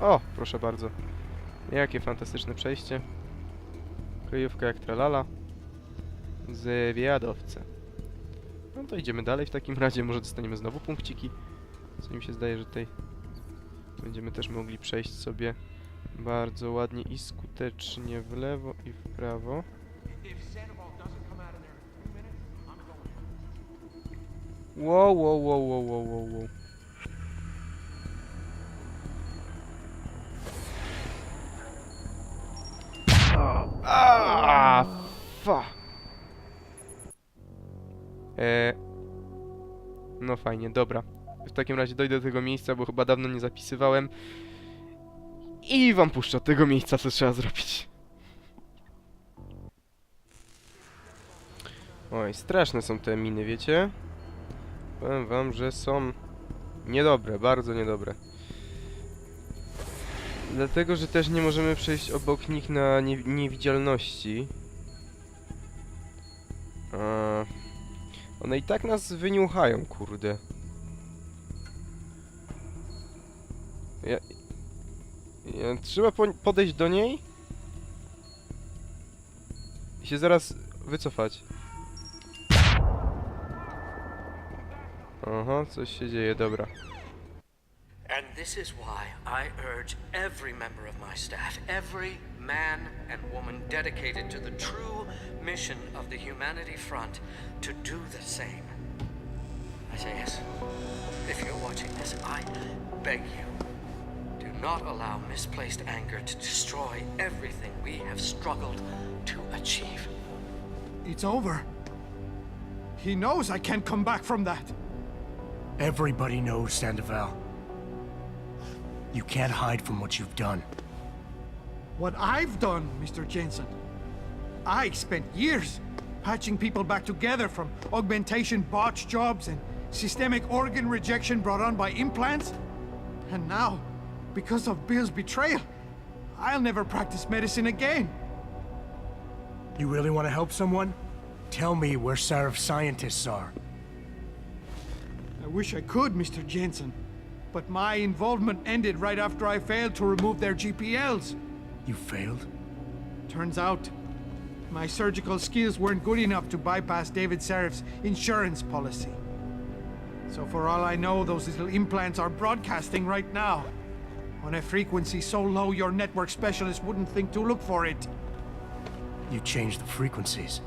O, proszę bardzo. Jakie fantastyczne przejście. Kryjówka jak tralala. Zwiadowce. No to idziemy dalej w takim razie. Może dostaniemy znowu punkciki. Co mi się zdaje, że tutaj będziemy też mogli przejść sobie bardzo ładnie i skutecznie w lewo i w prawo. Wow, wow, wow, wow, wow, wow, wow. Ah, fa. E, no fajnie, dobra. W takim razie dojdę do tego miejsca, bo chyba dawno nie zapisywałem. I wam puszczę tego miejsca, co trzeba zrobić. Oj, straszne są te miny, wiecie? Powiem wam, że są niedobre, bardzo niedobre. Dlatego, że też nie możemy przejść obok nich na nie niewidzialności. A, one i tak nas wyniuchają, kurde. Ja, ja, trzeba po, podejść do niej i się zaraz wycofać. Aha, coś się dzieje, dobra. And this is why I urge every member of my staff, every man and woman dedicated to the true mission of the Humanity Front, to do the same. Isaias, if you're watching this, I beg you, do not allow misplaced anger to destroy everything we have struggled to achieve. It's over. He knows I can't come back from that. Everybody knows, Sandoval. You can't hide from what you've done. What I've done, Mr. Jensen. I spent years patching people back together from augmentation botch jobs and systemic organ rejection brought on by implants. And now, because of Bill's betrayal, I'll never practice medicine again. You really want to help someone? Tell me where Sarif scientists are. I wish I could, Mr. Jensen. But my involvement ended right after I failed to remove their GPLs. You failed? Turns out, my surgical skills weren't good enough to bypass David Serif's insurance policy. So for all I know, those little implants are broadcasting right now. On a frequency so low your network specialist wouldn't think to look for it. You changed the frequencies.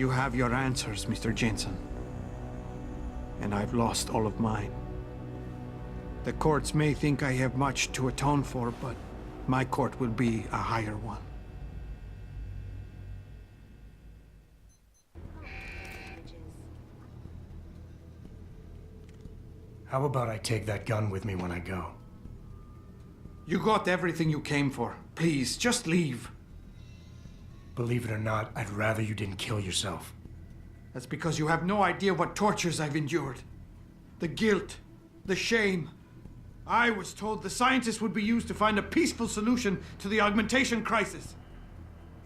You have your answers, Mr. Jensen. And I've lost all of mine. The courts may think I have much to atone for, but my court will be a higher one. How about I take that gun with me when I go? You got everything you came for. Please, just leave. Believe it or not, I'd rather you didn't kill yourself. That's because you have no idea what tortures I've endured. The guilt, the shame. I was told the scientists would be used to find a peaceful solution to the augmentation crisis.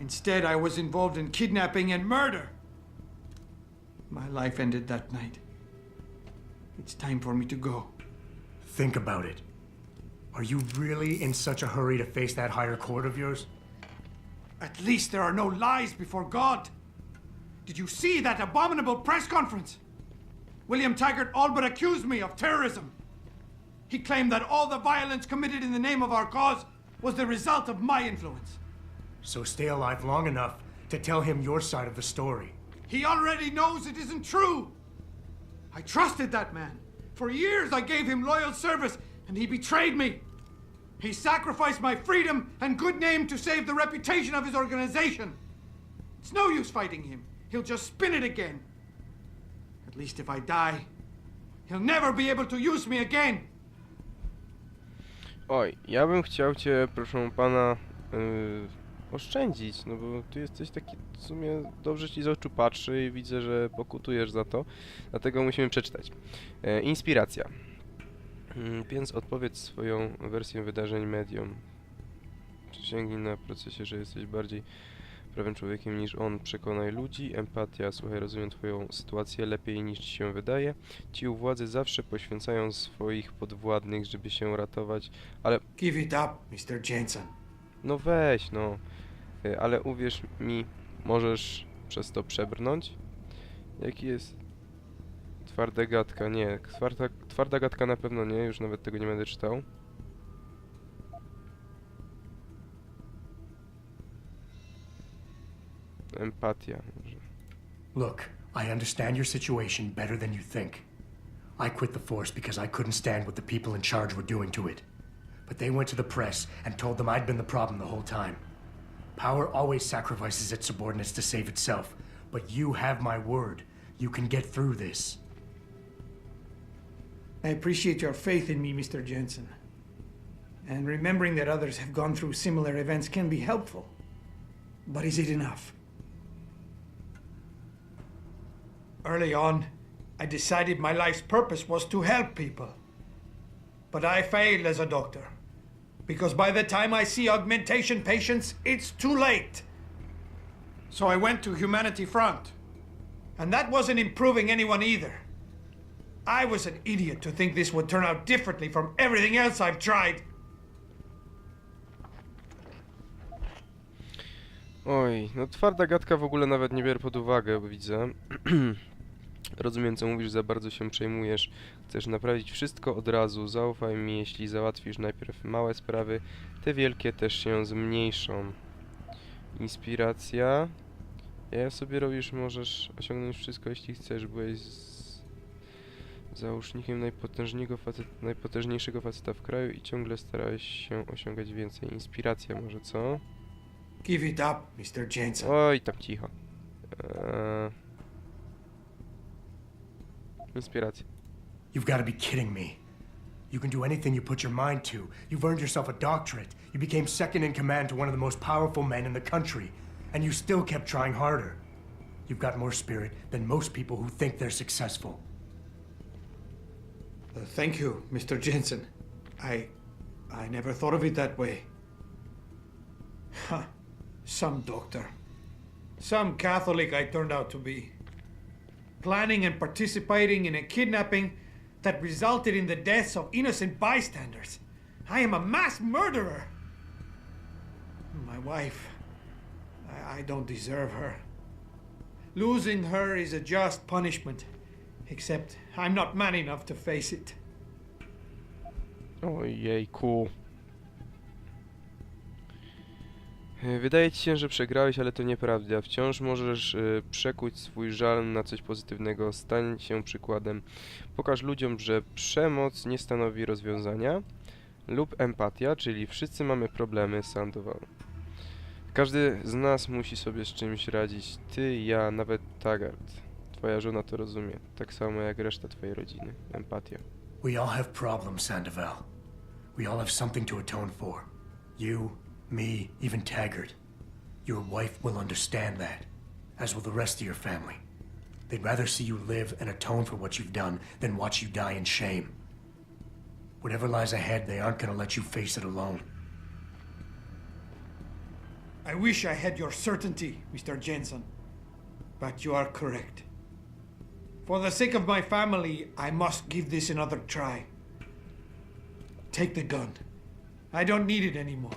Instead, I was involved in kidnapping and murder. My life ended that night. It's time for me to go. Think about it. Are you really in such a hurry to face that higher court of yours? At least there are no lies before God. Did you see that abominable press conference? William Taggart all but accused me of terrorism. He claimed that all the violence committed in the name of our cause was the result of my influence. So stay alive long enough to tell him your side of the story. He already knows it isn't true. I trusted that man. For years I gave him loyal service, and he betrayed me. He sacrificed my freedom and good name to save the reputation of his organization. It's no use fighting him. He'll just spin it again. At least if I die, he'll never be able to use me again. Oj, ja bym chciał cię, proszę pana, yy, oszczędzić, no bo ty jesteś taki, w sumie dobrze ci z oczu patrzy i widzę, że pokutujesz za to, dlatego musimy przeczytać. E, inspiracja. Mm, Więc odpowiedz swoją wersję wydarzeń medium. Przysięgnij na procesie, że jesteś bardziej prawym człowiekiem niż on. Przekonaj ludzi, empatia, słuchaj, rozumiem twoją sytuację lepiej niż ci się wydaje. Ci u władzy zawsze poświęcają swoich podwładnych, żeby się ratować, ale Give it up, Mr. Jensen. no weź, no. Y, Ale uwierz mi, możesz przez to przebrnąć? Jaki jest... Twarda gadka, nie. Twarda, twarda gadka na pewno nie, już nawet tego nie będę czytał. Empatia. Look, I understand your situation better than you think. I quit the force because I couldn't stand what the people in charge were doing to it. But they went to the press and told them I'd been the problem the whole time. Power always sacrifices its subordinates to save itself. But you have my word. You can get through this. I appreciate your faith in me, Mr. Jensen. And remembering that others have gone through similar events can be helpful. But is it enough? Early on, I decided my life's purpose was to help people. But I failed as a doctor. Because by the time I see augmentation patients, it's too late. So I went to Humanity Front. And that wasn't improving anyone either. I was an idiot to think this would turn out differently from everything else I've tried. Oj, no twarda gadka w ogóle nawet nie biorę pod uwagę, bo widzę. Rozumiem, co mówisz, za bardzo się przejmujesz. Chcesz naprawić wszystko od razu. Zaufaj mi, jeśli załatwisz najpierw małe sprawy, te wielkie też się zmniejszą. Inspiracja. Ja sobie robisz, możesz osiągnąć wszystko, jeśli chcesz. Byłeś. Załóżnikiem najpotężniejszego, facet... najpotężniejszego faceta w kraju i ciągle starałeś się osiągać więcej. Inspiracja może, co? Give it up, Mr. Jensen. Oj, tam cicho. Eee... Inspiracja. You've got to be kidding me. You can do anything you put your mind to. You've earned yourself a doctorate. You became second in command to one of the most powerful men in the country. And you still kept trying harder. You've got more spirit than most people who think they're successful. Thank you, Mr. Jensen. I. I never thought of it that way. Huh. Some doctor. Some Catholic I turned out to be. Planning and participating in a kidnapping that resulted in the deaths of innocent bystanders. I am a mass murderer. My wife. I, I don't deserve her. Losing her is a just punishment. Except I'm not man enough to face it. Ojejku. E, Wydaje ci się, że przegrałeś, ale to nieprawda. Wciąż możesz e, przekuć swój żal na coś pozytywnego. Stań się przykładem. Pokaż ludziom, że przemoc nie stanowi rozwiązania. Lub empatia, czyli wszyscy mamy problemy, Sandoval. Każdy z nas musi sobie z czymś radzić. Ty, ja, nawet Taggart. Twoja żona to rozumie. Tak samo jak reszta twojej rodziny. Empatia. We all have problems, Sandoval. We all have something to atone for. You, me, even Taggart. Your wife will understand that, as will the rest of your family. They'd rather see you live and atone for what you've done than watch you die in shame. Whatever lies ahead, they aren't gonna let you face it alone. I wish I had your certainty, Mr. Jensen. But you are correct. For the sake of my family, I must give this another try. Take the gun. I don't need it anymore.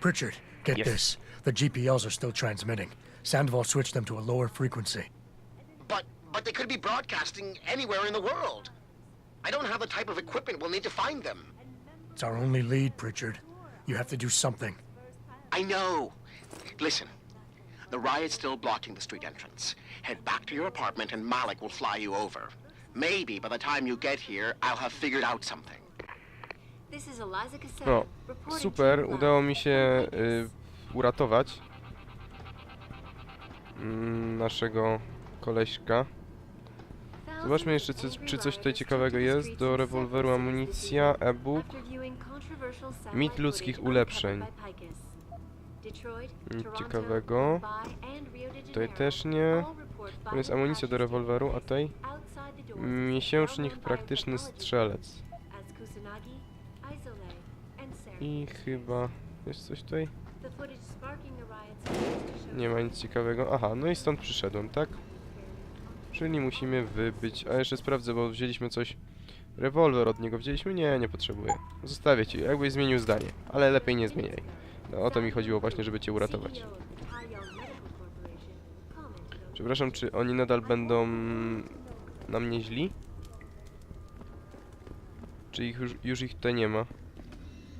Pritchard, get Yes. this. The GPLs are still transmitting. Sandoval switched them to a lower frequency. But but they could be broadcasting anywhere in the world. I don't have the type of equipment we'll need to find them. It's our only lead, Pritchard. You have to do something. I know. Listen. The riot's still blocking the street entrance. Head back to your apartment and Malik will fly you over. Maybe by the time you get here, I'll have figured out something. This is Eliza Cassell, No, super, udało mi się y, uratować mm, naszego koleśka. Zobaczmy jeszcze, czy, czy coś tutaj ciekawego jest. Do rewolweru amunicja, e-book. Mit ludzkich ulepszeń. Nic ciekawego. Tutaj też nie. To jest amunicja do rewolweru, a tutaj miesięcznik praktyczny strzelec. I chyba... Jest coś tutaj? Nie ma nic ciekawego. Aha, no i stąd przyszedłem, tak? Czyli musimy wybyć. A jeszcze sprawdzę, bo wzięliśmy coś. Rewolwer od niego wzięliśmy? Nie, nie potrzebuję. Zostawię ci, jakbyś zmienił zdanie. Ale lepiej nie zmieniaj. No, o to mi chodziło właśnie, żeby cię uratować. Przepraszam, czy oni nadal będą na mnie źli? Czy ich już, już ich tutaj nie ma?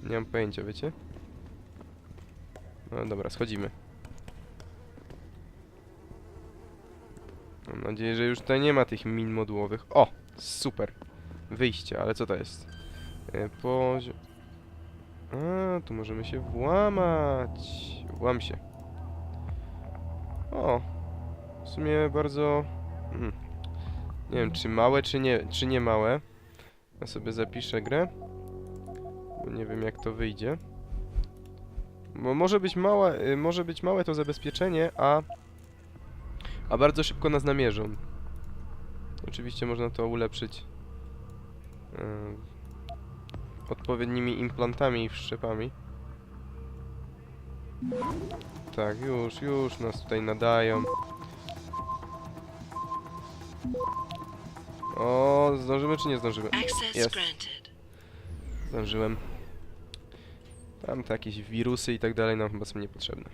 Nie mam pojęcia, wiecie? No dobra, schodzimy. Mam nadzieję, że już tutaj nie ma tych min modułowych. O! Super! Wyjście, ale co to jest? E, Poziom... A, tu możemy się włamać. Włam się. O! W sumie bardzo... Mm, nie wiem, czy małe, czy nie, czy nie małe. Ja sobie zapiszę grę. Bo nie wiem, jak to wyjdzie. Bo może być małe, y, może być małe to zabezpieczenie, a... A bardzo szybko nas namierzą. Oczywiście można to ulepszyć... y, odpowiednimi implantami i wszczepami. Tak, już, już nas tutaj nadają. O, zdążymy czy nie zdążymy? Jest. Zdążyłem. Tam te jakieś wirusy i tak dalej nam chyba są niepotrzebne.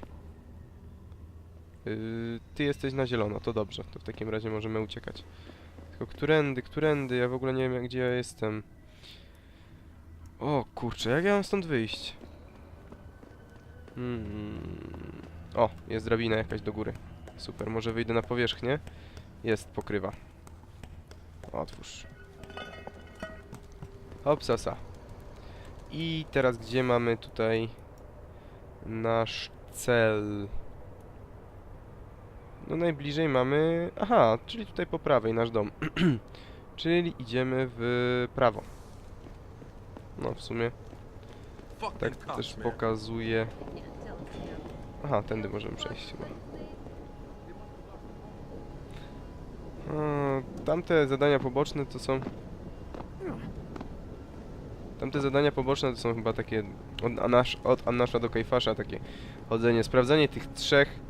Yy, ty jesteś na zielono, to dobrze. To w takim razie możemy uciekać. Tylko którędy, którędy? Ja w ogóle nie wiem gdzie ja jestem. O kurczę, jak ja mam stąd wyjść? Hmm. O, jest drabina jakaś do góry. Super, może wyjdę na powierzchnię? Jest pokrywa. Otwórz. Hopsasa. I teraz gdzie mamy tutaj nasz cel? No najbliżej mamy... Aha, czyli tutaj po prawej nasz dom. czyli idziemy w prawo. No w sumie tak też pokazuje... Aha, tędy możemy przejść chyba. Tamte zadania poboczne to są... Tamte zadania poboczne to są chyba takie od, Anasz, od Anasza do Kajfasza, takie chodzenie, sprawdzanie tych trzech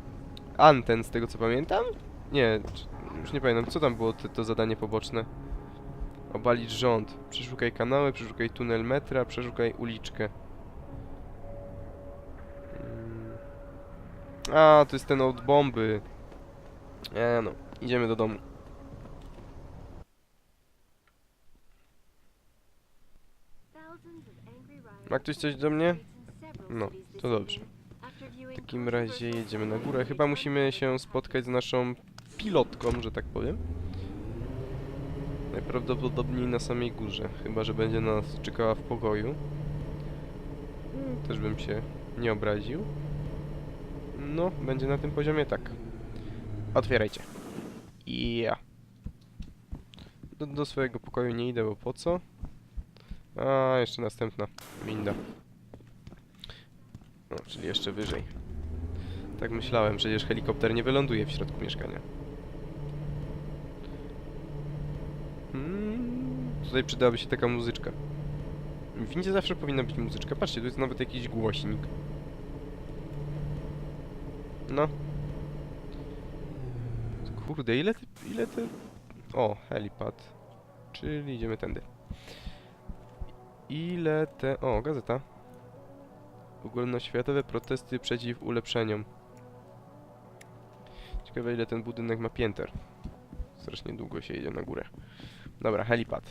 anten, z tego co pamiętam? Nie, już nie pamiętam, co tam było to zadanie poboczne? Obalić rząd, przeszukaj kanały, przeszukaj tunel metra, przeszukaj uliczkę. Mm. A, to jest ten od bomby. E, no, idziemy do domu. Ma ktoś coś do mnie? No, to dobrze. W takim razie jedziemy na górę. Chyba musimy się spotkać z naszą pilotką, że tak powiem. Najprawdopodobniej na samej górze, chyba że będzie nas czekała w pokoju. Mm, Też bym się nie obraził. No, będzie na tym poziomie tak. Otwierajcie. Ja. Do, do swojego pokoju nie idę, bo po co? A, jeszcze następna winda. No, czyli jeszcze wyżej. Tak myślałem, przecież helikopter nie wyląduje w środku mieszkania. Hmm, tutaj przydałaby się taka muzyczka. W windzie zawsze powinna być muzyczka. Patrzcie, tu jest nawet jakiś głośnik. No. Kurde, ile ty, ile ty... O, helipad. Czyli idziemy tędy. Ile te... O, gazeta. Ogólnoświatowe protesty przeciw ulepszeniom. Ciekawe ile ten budynek ma pięter. Strasznie długo się jedzie na górę. Dobra, helipad.